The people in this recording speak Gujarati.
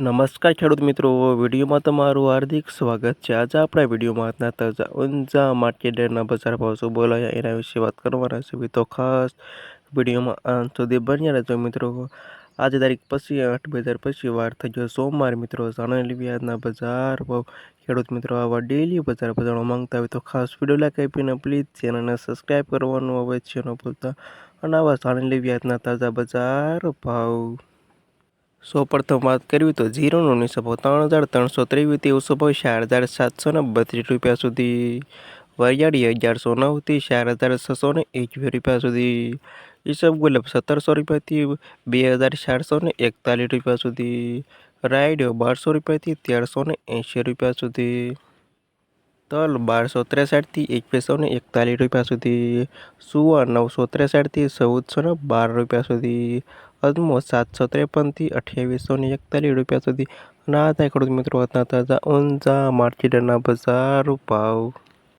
નમસ્કાર ખેડૂત મિત્રો, વિડીયોમાં તમારું હાર્દિક સ્વાગત છે. આજે આપણા વિડીયોમાં આજના તાજા, ઊંઝા માર્કેટના બજાર ભાવ શું બોલાયા એના વિશે વાત કરવાના છે. તો ખાસ વિડીયોમાં અંત સુધી બન્યા રહેજો મિત્રો. આજે તારીખ પછી આઠ બે હજાર પછી વાર થઈ ગયો સોમવાર મિત્રો. જાણી લેવી આજના બજાર ભાવ. ખેડૂત મિત્રો, આવા ડેલી બજાર બજારો માંગતા હોય તો ખાસ વીડિયો લાઈક આપીને પ્લીઝ ચેનલને સબસ્ક્રાઈબ કરવાનું હવે છે ન ભૂલતા. અને આવા જાણી લેવી આજના તાજા બજાર ભાવ. સૌ પ્રથમ વાત કરવી તો જીરોનો નિસભો ત્રણ હજાર ત્રણસો ત્રેવીસ તેવસો ભાવ ચાર હજાર સાતસો ને બત્રીસ રૂપિયા સુધી. વરિયાળી અગિયારસો નવથી ચાર હજાર છસો ને એકવીસ રૂપિયા સુધી. ઈસબ ગુલાબ સત્તરસો રૂપિયાથી બે હજાર ચારસો ને એકતાલીસ રૂપિયા સુધી. રાયડો બારસો રૂપિયાથી તેરસો ને એંશી રૂપિયા સુધી. તલ બારસો ત્રેસઠથી એકવીસો ને એકતાલીસ રૂપિયા સુધી. સુવા નવસો ત્રેસઠથી ચૌદસો ને બાર રૂપિયા સુધી. અજમો સાતસો ત્રેપનથી અઠ્યાવીસો ને એકતાલીસ રૂપિયા સુધી. અને આ થાય, ખેડૂત મિત્રો હતા તાજા ઊંઝા માર્કેટના બજાર ભાવ.